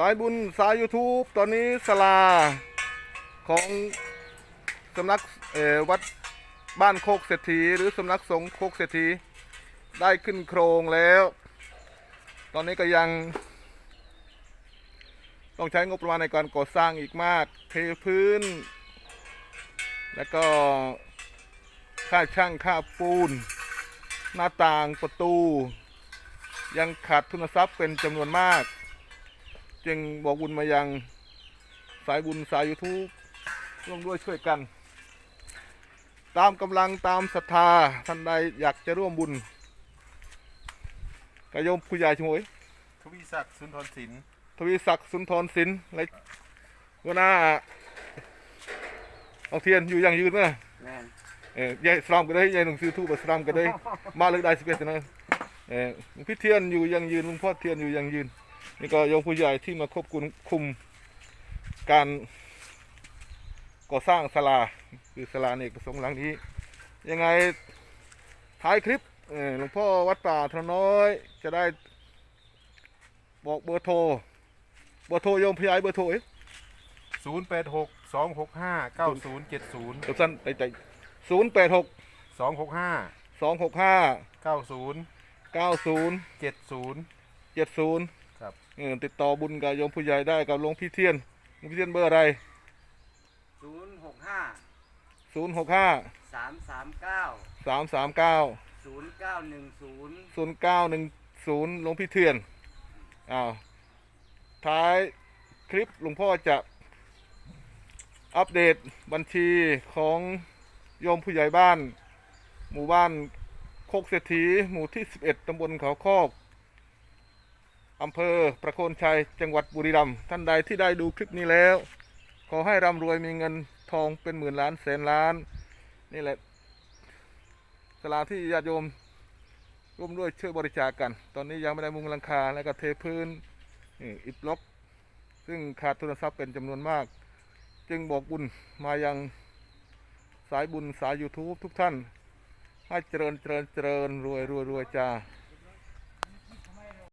สายบุญสาย YouTube ตอนนี้สลาของสำนักวัดบ้านโคกเศรษฐีหรือสำนักสงฆ์โคกเศรษฐีได้ขึ้นโครงแล้ว ตอนนี้ก็ยังต้องใช้งบประมาณในการก่อสร้างอีกมาก เทพื้น แล้วก็ค่าช่างค่าปูน หน้าต่างประตู ยังขาดทุนทรัพย์เป็นจำนวนมาก จึงบอกบุญมายังสายบุญสายยูทูบร่วมด้วยช่วยกัน ตามกำลังตามศรัทธาท่านใดอยากจะร่วมบุญกระยมผู้ใหญ่ชมวยทวีศักดิ์สุนทรศิลป์ทวีศักดิ์สุนทรศิลป์และหัวหน้าเอาเทียนอยู่อย่างยืนไหมแม่นเออยายสลามกันเลยยายหนังสือทูบสลามกันเลยมาเลยได้สิบเอ็ดนะเออหลวงพี่เทียนอยู่อย่างยืนหลุงพ่อเทียนอยู่อย่างยืน นี่ก็โยมผู้ใหญ่ที่มาควบคุมคุมการก่อสร้างศาลาคือศาลาเนกประสงค์หลังนี้ ยังไงท้ายคลิปเอ่อหลวงพ่อวัดป่าทรน้อย จะได้บอกเบอร์โทรเบอร์โทรโยมผู้ใหญ่เบอร์โทรเอ๊ะศูนย์แปดหกสองหกห้าเก้าศูนย์เจ็ดศูนย์เดี๋ยวสั้นใจใจศูนย์แปดหกสองหกห้าสองหกห้าเก้าศูนย์เก้าศูนย์เจ็ดศูนย์เจ็ดศูนย์ ครับเออติดต่อบุญกับโยมผู้ใหญ่ได้กับหลวงพี่เทียนหลวงพี่เทียนเบอร์อะไรศูนย์หกห้าศูนย์หกห้าสามสามเก้าสามสามเก้าศูนย์เก้าหนึ่งศูนย์ศูนย์เก้าหนึ่งศูนย์หลวงพี่เทียนอ้าวท้ายคลิปหลวงพ่อจะอัปเดตบัญชีของโยมผู้ใหญ่บ้าน หมู่บ้านโคกเศรษฐีหมู่ที่ 11 ตำบลเขาคอก อำเภอประโคนชัยจังหวัดบุรีรัมย์ท่านใดที่ได้ดูคลิปนี้แล้ว ขอให้ร่ำรวยมีเงินทองเป็นหมื่นล้านแสนล้าน นี่แหละสลาที่ญาติโยมร่วมด้วยช่วยบริจาคกัน ตอนนี้ยังไม่ได้มุงหลังคาแล้วก็เทพื้นอิฐบล็อก ซึ่งขาดทุนทรัพย์เป็นจำนวนมาก จึงบอกบุญมายังสายบุญสาย YouTube ทุกท่าน ให้เจริญเจริญเจริญรวยรวยรวยจ้า